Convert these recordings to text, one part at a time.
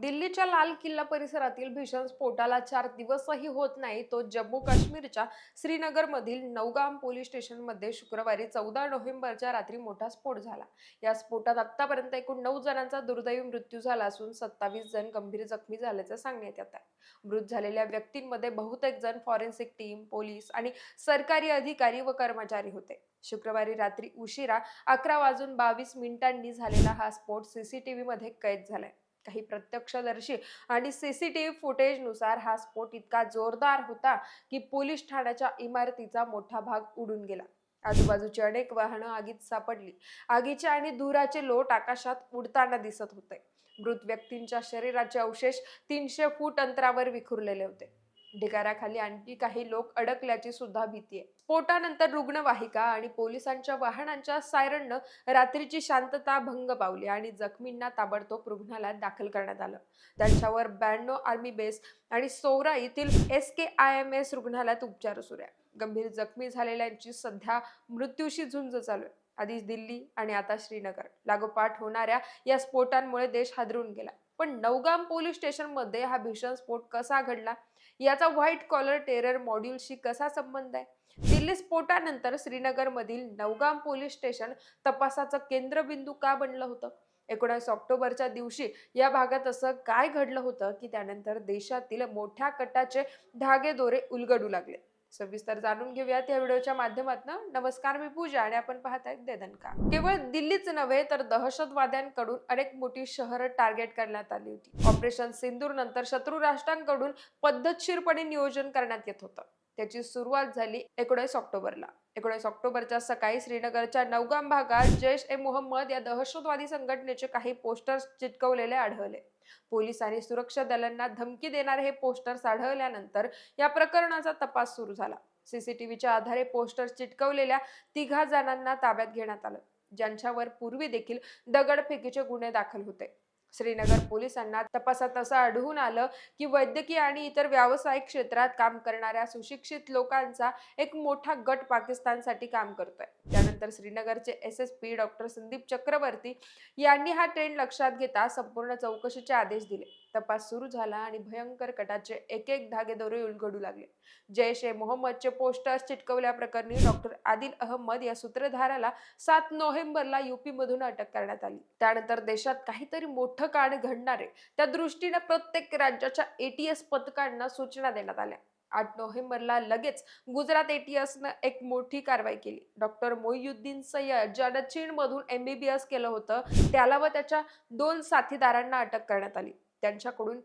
दिल्लीच्या लाल किल्ला परिसरातील भीषण स्फोटाला चार दिवसही होत नाही तो जम्मू काश्मीरच्या श्रीनगरमधील नौगाम पोलीस स्टेशनमध्ये शुक्रवारी चौदा नोव्हेंबरच्या रात्री मोठा स्फोट झाला. या स्फोटात आतापर्यंत एकूण नऊ जणांचा दुर्दैवी मृत्यू झाला असून सत्तावीस जण गंभीर जखमी झाल्याचं सांगण्यात येत आहे. मृत झालेल्या व्यक्तींमध्ये बहुतेक जण फॉरेन्सिक टीम पोलीस आणि सरकारी अधिकारी व कर्मचारी होते. शुक्रवारी रात्री उशिरा अकरा वाजून बावीस मिनिटांनी झालेला हा स्फोट सीसीटीव्हीमध्ये कैद झालाय. काही प्रत्यक्षदर्शी आणि सीसीटीव्ही फुटेजनुसार हा स्फोट इतका जोरदार होता की पोलीस ठाण्याच्या इमारतीचा मोठा भाग उडून गेला. आजूबाजूची अनेक वाहनं आगीत सापडली. आगीचे आणि धुराचे लोट आकाशात उडताना दिसत होते. मृत व्यक्तींच्या शरीराचे अवशेष तीनशे फूट अंतरावर विखुरलेले होते. ढिगाऱ्याखाली आणखी काही लोक अडकल्याची सुद्धा भीती आहे. स्फोटानंतर रुग्णवाहिका आणि पोलिसांच्या वाहनांच्या सायरननं रात्रीची शांतता भंग पावली आणि जखमींना ताबडतोब रुग्णालयात दाखल करण्यात आलं. त्यांच्यावर ब्याण्णव आर्मी बेस आणि सोरा येथील S K I M S रुग्णालयात उपचार सुरू आहे. गंभीर जखमी झालेल्यांची सध्या मृत्यूशी झुंज चालू आहे. आधी दिल्ली आणि आता श्रीनगर. लागोपाठ होणाऱ्या या स्फोटांमुळे देश हादरून गेला. पण नौगाम पोलीस स्टेशनमध्ये हा भीषण स्फोट कसा घडला? याचा व्हाईट कॉलर टेरर मॉड्यूलशी कसा संबंध आहे? दिल्ली स्फोटानंतर श्रीनगरमधील नौगाम पोलीस स्टेशन तपासाचं केंद्रबिंदू का बनलं होतं? एकोणीस ऑक्टोबरच्या दिवशी या भागात असं काय घडलं होतं की त्यानंतर देशातील मोठ्या कटाचे धागे दोरे उलगडू लागले? सविस्तर जाणून घेऊयात या व्हिडिओच्या माध्यमातून. नमस्कार मी पूजा आणि आपण पाहत आहेत देदनका. केवळ दिल्लीच नव्हे तर दहशतवाद्यांकडून अनेक मोठी शहरं टार्गेट करण्यात आली होती. ऑपरेशन सिंदूर नंतर शत्रू राष्ट्रांकडून पद्धतशीरपणे नियोजन करण्यात येत होतं. त्याची सुरुवात झाली एकोणीस ऑक्टोबरला. एकोणीस ऑक्टोबरच्या सकाळी श्रीनगरच्या नवगाम भागात जैश ए मोहम्मद या दहशतवादी संघटनेचे काही पोस्टर्स चिटकवलेले आढळले. पोलिसांनी आणि सुरक्षा दलांना धमकी देणारे हे पोस्टर्स आढळल्यानंतर या प्रकरणाचा तपास सुरू झाला. सीसीटीव्हीच्या आधारे पोस्टर्स चिटकवलेल्या तिघा जणांना ताब्यात घेण्यात आलं ज्यांच्यावर पूर्वी देखील दगडफेकीचे गुन्हे दाखल होते. श्रीनगर पोलिसांना तपासात असं आढळून आलं की वैद्यकीय आणि इतर व्यावसायिक क्षेत्रात काम करणाऱ्या सुशिक्षित लोकांचा एक मोठा गट पाकिस्तानसाठी काम करतोय. त्यानंतर श्रीनगरचे S S P doctor Sandeep Chakravarti यांनी हा ट्रेंड लक्षात घेता संपूर्ण चौकशीचे आदेश दिले. तपास सुरू झाला आणि भयंकर कटाचे एक एक धागेदोरे उलगडू लागले. जैश ए मोहम्मदचे पोस्टर्स चिटकवल्या प्रकरणी डॉक्टर आदिल अहमद या सूत्रधाराला सात नोव्हेंबरला युपी मधून अटक करण्यात आली. त्यानंतर देशात काहीतरी मोठं कांड घडणार आहे. त्या दृष्टीने प्रत्येक राज्याच्या एटीएस पथकांना सूचना देण्यात आल्या. आठ नोव्हेंबरला लगेच गुजरात एटीएसनं एक मोठी कारवाई केली. डॉक्टर मोहियुद्दीन सय्यद ज्यानं चीनमधून एमबीबीएस केलं होतं त्याला व त्याच्या दोन साथीदारांना अटक करण्यात आली. त्यांच्याकडून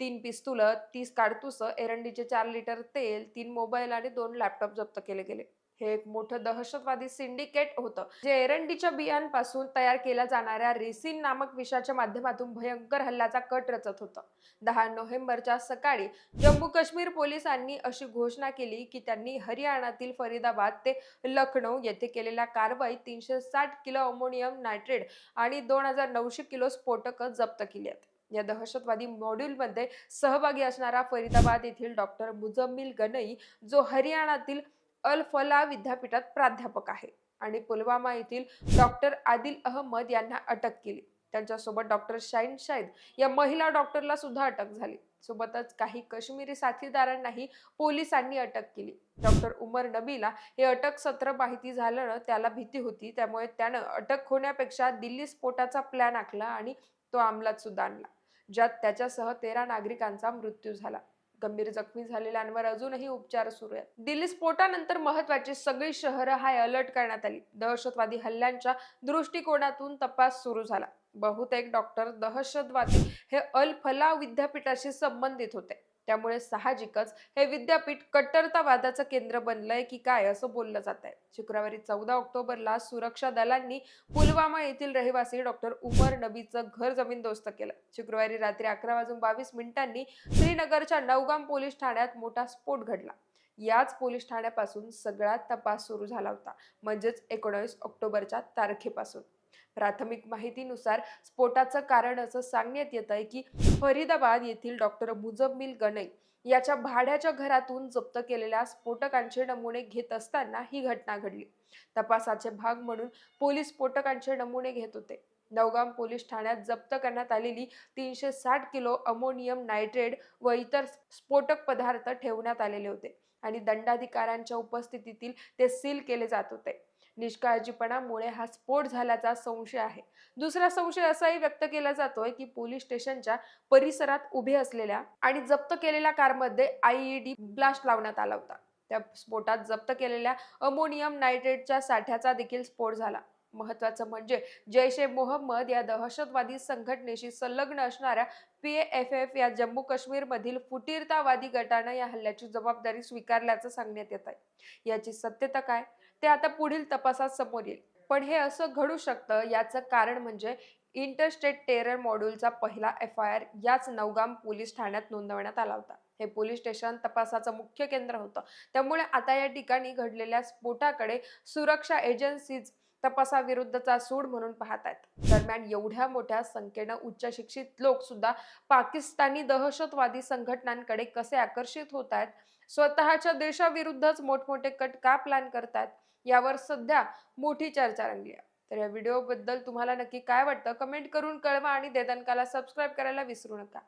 तीन पिस्तुलं तीस काडतुसं एरंडीचे चार लिटर तेल तीन मोबाईल आणि दोन लॅपटॉप जप्त केले गेले. हे एक मोठं दहशतवादी सिंडिकेट होतं. जे एरंडीच्या बियांपासून तयार केल्या जाणाऱ्या रेसिन नामक विषाच्या माध्यमातून भयंकर हल्ल्याचा कट रचत होतं. दहा नोव्हेंबरच्या सकाळी जम्मू काश्मीर पोलिसांनी अशी घोषणा केली की त्यांनी हरियाणातील फरीदाबाद ते लखनौ येथे केलेल्या कारवाईत तीनशे साठ किलो अमोनियम नायट्रेट आणि दोन हजार नऊशे किलो स्फोटक जप्त केली आहेत. या दहशतवादी मॉड्यूलमध्ये सहभागी असणारा फरीदाबाद येथील डॉक्टर मुजम्मिल गनई जो हरियाणातील अल फला विद्यापीठात प्राध्यापक आहे आणि पुलवामा येथील डॉक्टर आदिल अहमद यांना अटक केली. त्यांच्यासोबत डॉक्टर शाईन शाहीद या महिला डॉक्टरला सुद्धा अटक झाली. सोबतच काही काश्मीरी साथीदारांनाही पोलिसांनी अटक केली. डॉक्टर उमर नबीला हे अटक सत्र माहिती झाल्यानं त्याला भीती होती. त्यामुळे त्यानं अटक होण्यापेक्षा दिल्ली स्फोटाचा प्लॅन आखला आणि तो अंमलात सुद्धा आणला ज्यात त्याच्यासह तेरा नागरिकांचा मृत्यू झाला. गंभीर जखमी झालेल्यांवर अजूनही उपचार सुरू आहेत. दिल्ली स्फोटानंतर महत्वाची सगळी शहरं हाय अलर्ट करण्यात आली. दहशतवादी हल्ल्यांच्या दृष्टिकोनातून तपास सुरू झाला. बहुतेक डॉक्टर दहशतवादी हे अल फला विद्यापीठाशी संबंधित होते. त्यामुळे साहजिकच हे विद्यापीठ कट्टरतावादाचं केंद्र बनलंय की काय असं बोललं जात आहे शुक्रवारी चौदा ऑक्टोबरला सुरक्षा दलांनी पुलवामा येथील रहिवासी डॉक्टर उमर नबीचं घर जमीनदोस्त केलं. शुक्रवारी रात्री अकरा वाजून बावीस मिनिटांनी श्रीनगरच्या नौगाम पोलीस ठाण्यात मोठा स्फोट घडला. याच पोलीस ठाण्यापासून सगळा तपास सुरू झाला होता. म्हणजेच एकोणावीस ऑक्टोबरच्या तारखेपासून. प्राथमिक माहितीनुसार स्फोटाचं कारण असं सांगण्यात येत आहे की फरीदाबाद येथील डॉक्टर मुजम्मिल गणई याच्या भाड्याच्या घरातून जप्त केलेल्या स्फोटकांचे नमुने घेत असताना ही घटना घडली. तपासाचे भाग म्हणून पोलीस स्फोटकांचे नमुने घेत होते. नवगाम पोलीस ठाण्यात जप्त करण्यात आलेली तीनशे साठ किलो अमोनियम नायट्रेट व इतर स्फोटक पदार्थ ठेवण्यात आलेले होते आणि दंडाधिकाऱ्यांच्या उपस्थितीतील ते सील केले जात होते. निष्काळजीपणामुळे हा स्फोट झाल्याचा संशय आहे. दुसरा संशय असाही व्यक्त केला जातोय की पोलीस स्टेशनच्या परिसरात उभे असलेल्या आणि जप्त केलेल्या कारमध्ये आयईडी ब्लास्ट लावण्यात आला होता. त्या स्फोटात जप्त केलेल्या अमोनियम नायट्रेटच्या साठ्याचा देखील स्फोट झाला. महत्वाचं म्हणजे जैश ए मोहम्मद या दहशतवादी संघटनेशी संलग्न असणाऱ्या पीएफएफ या जम्मू काश्मीर मधील फुटीरतावादी गटानं या हल्ल्याची जबाबदारी स्वीकारल्याचं सांगण्यात येत आहे याची सत्यता काय? ते आता पुढील तपासात समोर येईल. पण हे असं घडू शकतं याचं कारण म्हणजे इंटरस्टेट टेरर मॉड्यूलचा पहिला एफ आय आर याच नवगाम पोलीस ठाण्यात नोंदवण्यात आला होता. हे पोलीस स्टेशन तपासाचं मुख्य केंद्र होतं. त्यामुळे आता या ठिकाणी घडलेल्या स्फोटाकडे सुरक्षा एजन्सीज तपासाविरुद्धचा सूड म्हणून पाहत आहेत दरम्यान एवढ्या मोठ्या संख्येनं उच्च शिक्षित लोक सुद्धा पाकिस्तानी दहशतवादी संघटनांकडे कसे आकर्षित होत आहेत स्वतःच्या देशाविरुद्धच मोठमोठे कट का प्लॅन करतात? यावर सध्या मोठी चर्चा रंगली आहे. तर या व्हिडिओबद्दल तुम्हाला नक्की काय वाटतं? कमेंट करून कळवा आणि देदनकाला सबस्क्राईब करायला विसरू नका.